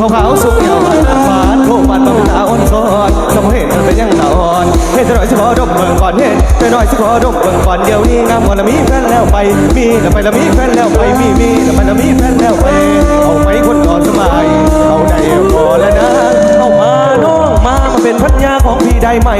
ขาวขาวสุกเหี่ยวฟาดโคปันมาเป็นตาอ่อนซ้อนสมเห็นมันเป็นยังหนาอ่อนเห็นแต่หน่อยสิขอดมเบิ่งก่อนเห็นแต่หน่อยสิขอดมเบิ่งก่อนเดี๋ยวนี้งามหมดแล้วมีแฟนแล้วไปมีแล้วไปละมีแฟนแล้วไปมีมีแล้วไปละมีแฟนแล้วไปเอาไปคนรอสมัยเอาได้พอแล้วนะเอามาน้องมามา เป็นพันยาของพี่ได้ไหม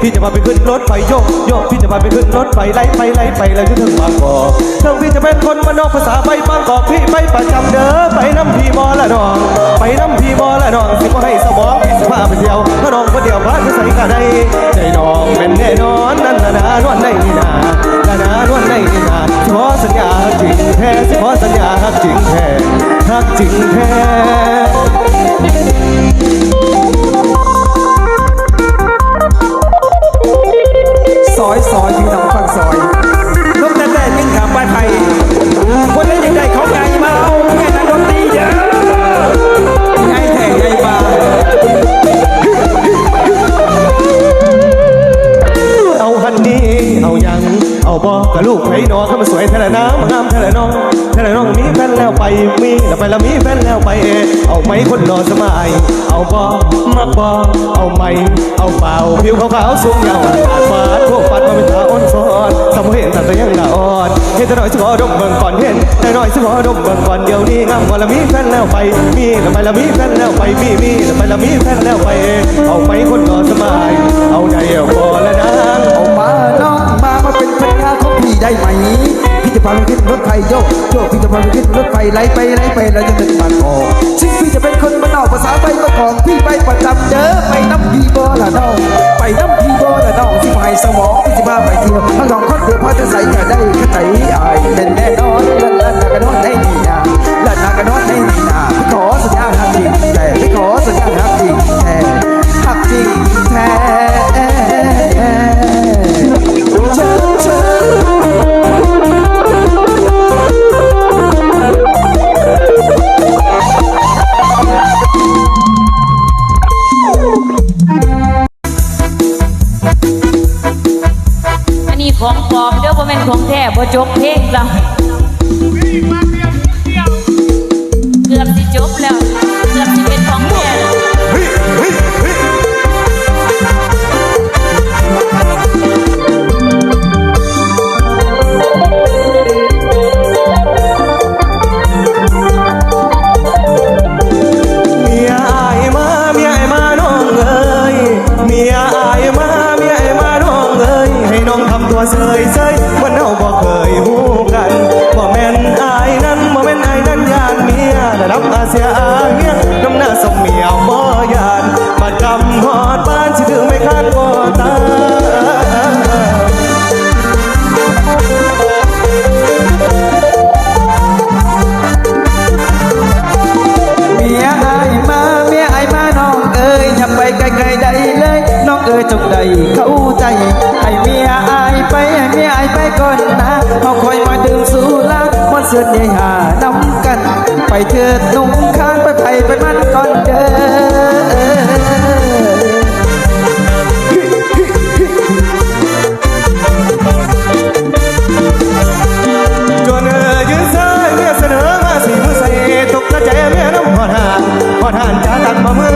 พี่จะมาไปขึ้นรถไฟโยกโยกพี่จะมาไปขึ้นรถไฟไล่ไปไล่ไปแล้วจะถึงบางกอกเรื่องพี่จะเป็นคนมานอกภาษาไปบางกอกพี่ไปประจำเด้อไปน้ำพี่บอละน้อง ไปน้ำพี่บอละน้องสิบ่ให้สมองพี่สิพาไปเที่ยวถ้าน้องคนเดียวพาไปใส่กะได้ใจน้องเป็นแน่นอนนั่นนะนะนวลในนี่นาละนะนวลในนี่นาขอสัญญาฮักจริงแท้สิขอสัญญาฮักจริงแท้ฮักจริงแท้ ซอยซอยพี่น้องฟังซอยลูกแต่แต่ยิ่งขับไปไทยคนเล่นยังได้เขาใหญ่มาเอาแม่นักดนตรีเยอะใหญ่แท้ใหญ่บาเอาฮันนี่เอายังเอาบอกกับลูกไผ่นอเข้ามาสวยแท้ละน้ำงามแท้ละน้องแท้ละน้องมีแฟนแล้วไปมีแล้วไปแล้วมีแฟนแล้ว ไปเอาไหมคนรอสมัยเอาบอมักบอเอาไหมเอาเปล่าผิวขาวๆสูงยาวฟาดพวกฟันมาเป็นตาอ่อนซ้อนสมเห็นแต่ตัวยังหน้าอ่อนเห็นแต่น่อยสิขอดมเบิ่งก่อนเห็นแต่น่อยสิขอดมเบิ่งก่อนเดี๋ยวนี้งามกว่าล้วมีแฟนแล้วไปมีแล้วไปล้วมีแฟนแล้วไปมีมีแล้วไปล้วมีแฟนแล้วไป เอาไหมคนรอสมัยเอาได้พอแล้วนะเอามาน้องมามาเป็นภรรยาของพี่ได้ไหม พี่จะพาไปขึ้นรถไฟโยกโยกพี่จะพาไปขึ้นรถไฟไลไปไลไปแล้วจะถึงบางกอกชิงพี่จะเป็นคนมานนอกภาษาไปมาของพี่ไปประจำเด้อไปน้ำพี่บอละน้องไปน้ำพี่บอละน้องที่ไปสมองพี่จะพาไปเที่ยวทั้งสองคนเดียวพอจะใส่ก็ได้ก็ใจอายเป็นแน่นอนลั่นลั่นนากระโดดได้ดีนะ เสื้อนใหญ่หาน้ำกัน ไปเถิดหนุ่มข้างไปไปไปมันก่อนเด้อจนเอ่ยยืนซ้ายเมียเสนอมาสี่มือใส่ตกกระใจเมียน้ำหอ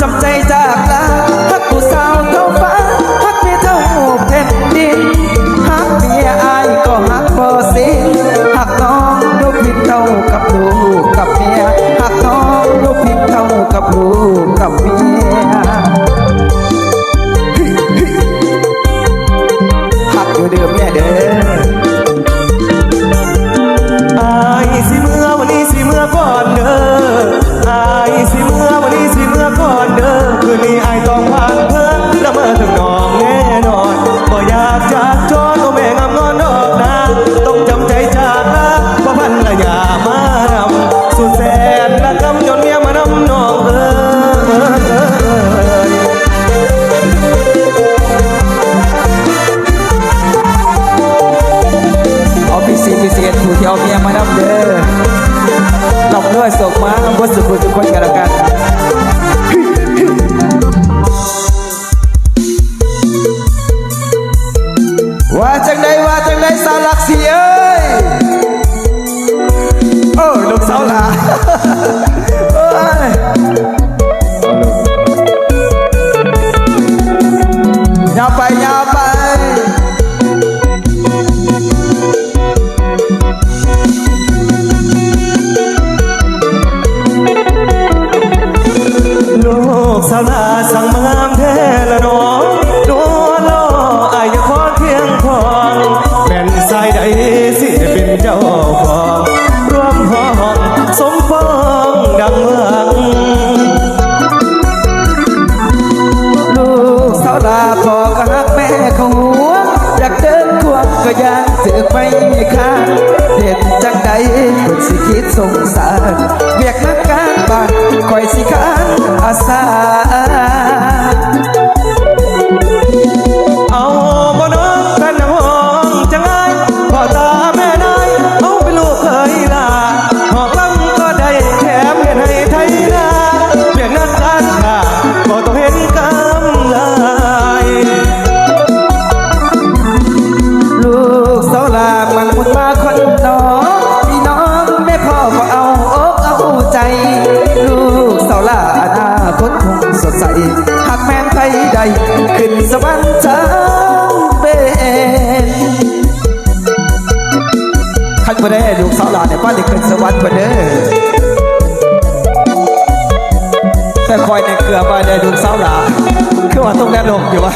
some taste malam sebut kuat gara-gara Wajang dai wajang dai salak siap eh. สารเวียกนักการบ้านคอยสิขานอาสา คตคงสดใส หากแม่ไทยใด ขึ้นสวรรค์จังเป็นขันบ่ได้ลูกสาวหลานในป้าได้ขึ้นสวรรค์บ่เด้อแต่คอยในเกลือบ่ได้ลูกสาวหลานคือว่าต้องแน่ลงอยู่วะ